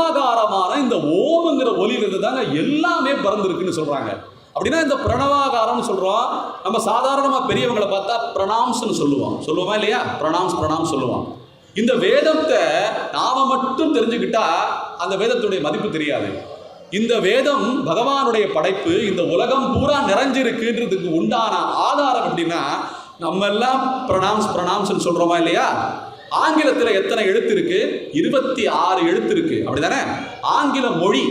பிரணவாகாரமான இந்த ஓம்ங்கிற ஒலியிலிருந்து தாங்க எல்லாமே பிறந்திருக்குன்னு சொல்றாங்க. அப்படின்னா இந்த பிரணவாகாரம்னு சொல்றோம். நம்ம சாதாரணமா பெரியவங்களை பார்த்தா பிரணாம்ஸ்னு சொல்லுவோம். சொல்லுவோமா இல்லையா? பிரணாம்ஸ் பிரணாம்ஸ் சொல்லுவோம். இந்த வேதத்தை நாம மட்டும் தெரிஞ்சுக்கிட்டா அந்த வேதத்துடைய மதிப்பு தெரியாது. இந்த வேதம் பகவானுடைய படைப்பு இந்த உலகம் பூரா நிறைஞ்சிருக்குன்றதுக்கு உண்டான ஆதாரம் அப்படின்னா நம்ம எல்லாம் பிரணாம்ஸ் பிரணாம்ஸ்னு சொல்றோமா இல்லையா? ஆங்கிலத்தில் எத்தனை எழுத்து இருக்கு? இருபத்தி ஆறு எழுத்து இருக்கு. அப்படிதானே ஆங்கில மொழி.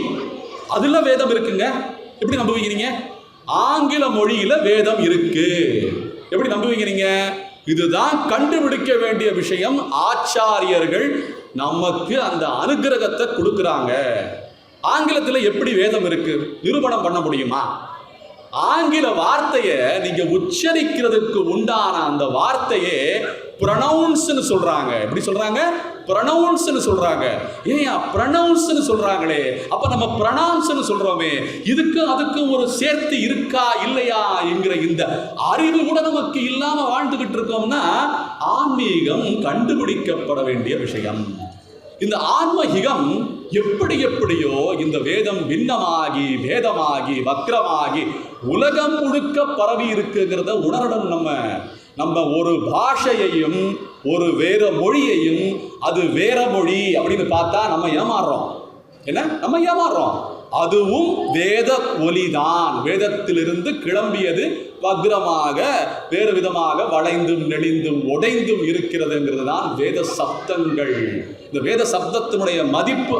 அதுல வேதம் இருக்குங்க. எப்படி நம்புவீங்க நீங்க? ஆங்கில மொழியில வேதம் இருக்கு. எப்படி நம்புவீங்க நீங்க? இதுதான் கண்டுபிடிக்க வேண்டிய விஷயம். ஆச்சாரியர்கள் நமக்கு அந்த அனுகிரகத்தை கொடுக்குறாங்க. ஆங்கிலத்தில் எப்படி வேதம் இருக்கு? நிரூபணம் பண்ண முடியுமா? ஆங்கில வார்த்தையை நீங்க உச்சரிக்கிறதுக்கு உண்டான அந்த வார்த்தையே ப்ரனவுன்ஸ்னு சொல்றாங்க. எப்படி சொல்றாங்க? ப்ரனவுன்ஸ்னு சொல்றாங்க. ஏன் ப்ரனவுன்ஸ்னு சொல்றாங்களே. அப்ப நம்ம ப்ரனவுன்ஸ்னு சொல்றோமே. இதுக்கு அதுக்கு ஒரு சேர்த்து இருக்கா இல்லையா என்கிற இந்த அறிவு கூட நமக்கு இல்லாம வாழ்ந்துகிட்டு இருக்கோம்னா ஆன்மீகம் கண்டுபிடிக்கப்பட வேண்டிய விஷயம். இந்த ஆன்மஹிகம் எப்படி எப்படியோ இந்த வேதம் பின்னமாகி வேதமாகி வக்ரமாகி உலகம் முழுக்க பரவி இருக்குங்கிறத உணரணும் நம்ம. நம்ம ஒரு பாஷையையும் ஒரு வேற மொழியையும் அது வேற மொழி அப்படின்னு பார்த்தா நம்ம ஏமாறுறோம். என்ன? நம்ம ஏமாறுறோம். அதுவும் வேத ஒலிதான். வேதத்திலிருந்து கிளம்பியது வக்ரமாக வேறு விதமாக வளைந்தும் நெளிந்தும் உடைந்தும் இருக்கிறதுங்கிறது தான் வேத சப்தங்கள். இந்த வேத சப்தத்தினுடைய மதிப்பு